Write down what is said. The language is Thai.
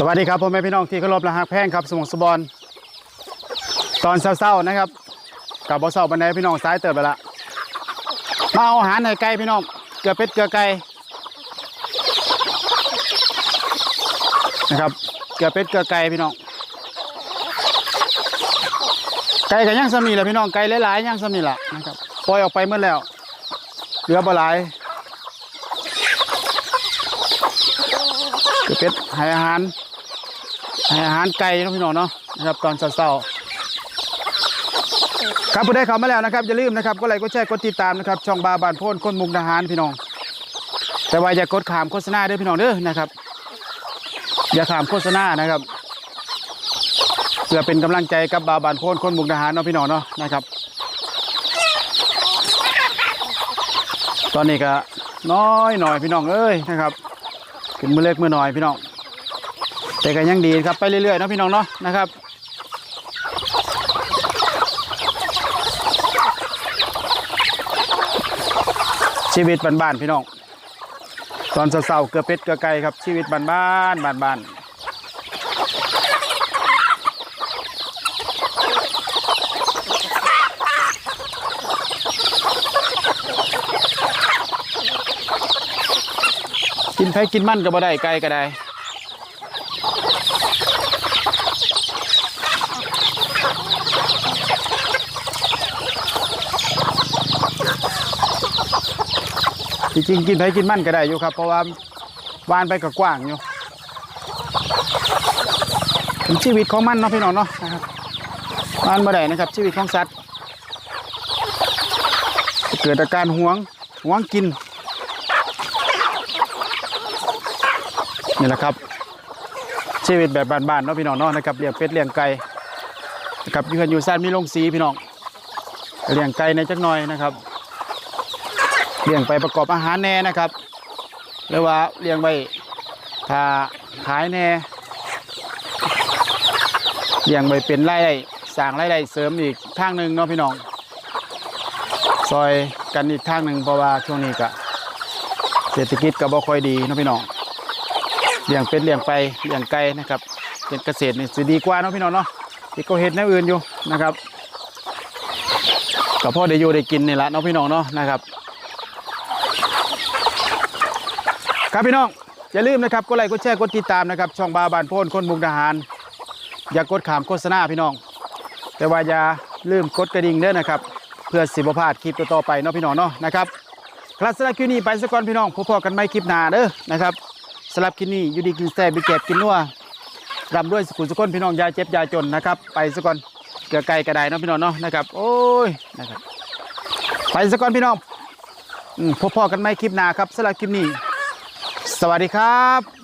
สวัสดีครับพ่อแม่พี่น้องที่เคารพและฮักแพงครับสมองสบอนตอนเศร้าๆนะครับกับบอสเศร้าบันไดพี่น้องซ้ายเติบไปละมาเอาอาหารให้ไก่พี่น้องเกลือเป็ดเกลือไก่นะครับเกลือเป็ดเกลือไก่พี่น้องไก่กันย่างสมีแหละพี่น้องไก่หลายๆย่างสมีละนะครับปล่อยออกไปเมื่อแล้วเหลือบ่หลายเกลือเป็ดให้อาหาร ให้อาหารไก่นะพี่น้องเนาะนะครับตอนเช้าๆครับผู้ใดเข้ามาแล้วนะครับอย่าลืมนะครับก็ไลค์ก็แชร์กดติดตามนะครับช่องบาบานโพนคนมุกดาหารพี่น้อง แต่ว่าอย่ากดขามโฆษณาเด้อพี่น้องเด้อนะครับ อย่าขามโฆษณานะครับเพื่อเป็นกำลังใจกับบาบานโพนคนมุกดาหารเนาะพี่น้องเนาะนะครับ ตอนนี้ก็น้อยหน่อยพี่น้องเอ้ยนะครับขึ้นมือเล็กมือหน่อยพี่น้อง แต่ก็ยังดีครับไปเรื่อยๆนะพี่น้องเนาะนะครับ ชีวิตบ้านๆพี่น้อง ตอนเศร้าๆเกลือเป็ดเกลือไก่ครับชีวิตบ้านๆบ้านๆกินไผกินมันก็บ่ได้ไก่ก็ได้ จริงกินไปกินมันก็ได้อยู่ครับ เพราะว่าวานไปก็กว้างอยู่เป็นชีวิตของมันเนาะพี่น้องเนาะนะครับวานบ่ได้นะครับ ชีวิตของสัตว์ เกิดอาการหวงหวงกินนี่แหละครับ ชีวิตแบบบ้านๆเนาะพี่น้องเนาะนะครับเลี้ยงเป็ดเลี้ยงไก่นะครับยู่กันอยู่ซ่านมีโรงสีพี่น้องเลี้ยงไก่ในจักหน่อยนะครับ เลี้ยงไปประกอบอาหารแน่นะครับ หรือว่าเลี้ยงไว้ถ้าขายแน่เลี้ยงไว้เป็นได้สร้างไรายได้เสริมอีกทางหนึ่งเนาะพี่น้อง ซอยกันอีกทางหนึ่งเพราะว่าช่วงนี้ก็เศรษฐกิจก็บ่ค่อยดีเนาะพี่น้องเลี้ยงเป็ดเลี้ยงไปเลี้ยงไก่นะครับเป็นเกษตรนี่สิดีกว่าเนาะพี่น้องเนาะที่ก็เห็ดแนวอื่นอยู่นะครับก็พ่อได้อยู่ได้กินนี่แหละเนาะพี่น้องเนาะนะครับ ครับพี่น้องอย่าลืมนะครับกดไลค์กดแชร์กดติดตามนะครับช่องบาบานโพนคนมุกดาหาร อย่ากดขามโฆษณาพี่น้อง แต่ว่าอย่าลืมกดกระดิ่งเด้อนะครับ เพื่อสิบพลาดคลิปต่อไปเนาะพี่น้องเนาะนะครับคลาสสลับคลิปนี้ไปสักก่อนพี่น้องพบกันใหม่คลิปหน้าเด้อนะครับสลับคลิปนี้อยู่ดีกินแซ่บมีเก็บกินนัวรำด้วยสกุลสกุลพี่น้องยาเจ็บยาจนนะครับ ไปสักก่อนเกลือไก่กระไดเนาะพี่น้องเนาะนะครับโอ้ยนะครับไปสักก่อนพี่น้องอืมพบกันใหม่คลิปหน้าครับสำหรับคลิปนี้ สวัสดีครับ